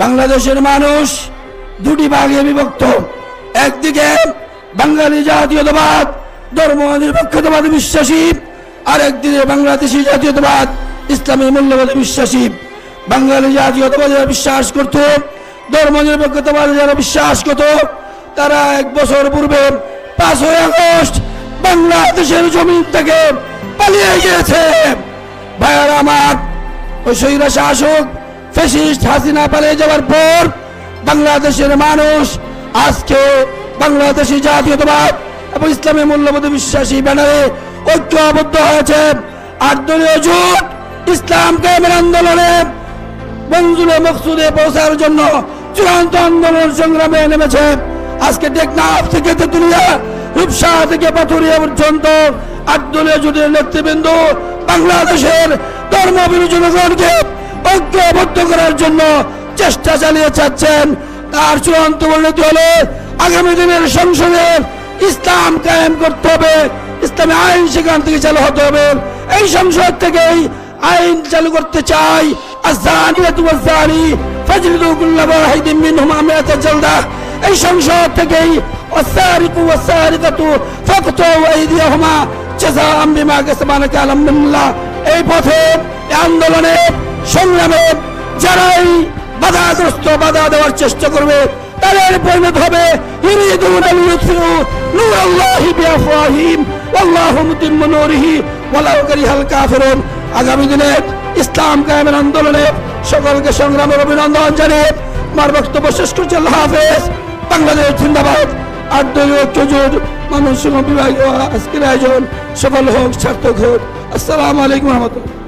বাংলাদেশের মানুষ দুটি ভাগে বিভক্ত। একদিকে বাঙালি জাতীয়তাবাদ, ধর্ম নিরপেক্ষতাবাদে বিশ্বাসী, আর একদিকে বাংলাদেশি জাতীয়তাবাদ, ইসলামী মূল্যবাদে বিশ্বাসী। বাঙালি জাতীয়তাবাদে বিশ্বাস করত, ধর্ম নিরপেক্ষতাবাদে যারা বিশ্বাস করত, তারা এক বছর পূর্বে পাঁচই আগস্ট বাংলাদেশের জমিন থেকে পালিয়ে গিয়েছে। ভাইয়ার আমার ওই শাসক ফেসিস্ট হাসিনা পালিয়ে যাওয়ার পর বাংলাদেশের মানুষ আজকে বাংলাদেশি জাতীয়তাবাদ এবং ইসলামী মূল্যবোধ বিশ্বাসী ব্যানারে ঐক্যবদ্ধ হয়েছে। আট দলীয় জোট ইসলাম কায়েমের আন্দোলনে মঞ্জুরে মকসুদে পৌঁছার জন্য চূড়ান্ত আন্দোলন সংগ্রামে নেমেছে। আজকে টেকনাফ থেকে তেতুলিয়া, রূপসা থেকে পাথুরিয়া পর্যন্ত আটদলীয় জোটের নেতৃবৃন্দ বাংলাদেশের জনগণকে ঐক্যবদ্ধ করার জন্য চেষ্টা চালিয়ে যাচ্ছেন। তার চূড়ান্ত পরিণতি হলে আগামী দিনের সংসদে ইসলাম কায়েম করতে হবে। ইসলামী আইন সেখান থেকে চালু হতে হবে। এই সংসদ থেকেই আইন চালু করতে চাই। এই সংসদ থেকেই এই পথে আন্দোলনে সংগ্রামে যারাই বাধাগ্রস্ত, বাধা দেওয়ার চেষ্টা করবে, তাদের পরিণত হবে আগামী দিনে ইসলাম কায়েমের আন্দোলনে সকলকে সংগ্রামের অভিনন্দন জানিয়ে আমার বক্তব্য শেষ করছি। আল্লাহ হাফেজ। বাংলাদেশ জিন্দাবাদ। আট দলীয় মানুষ বিভাগীয় আজকের আয়োজন সফল হোক, সার্থক হোক। আসসালামু আলাইকুম রহমতুল্লাহ।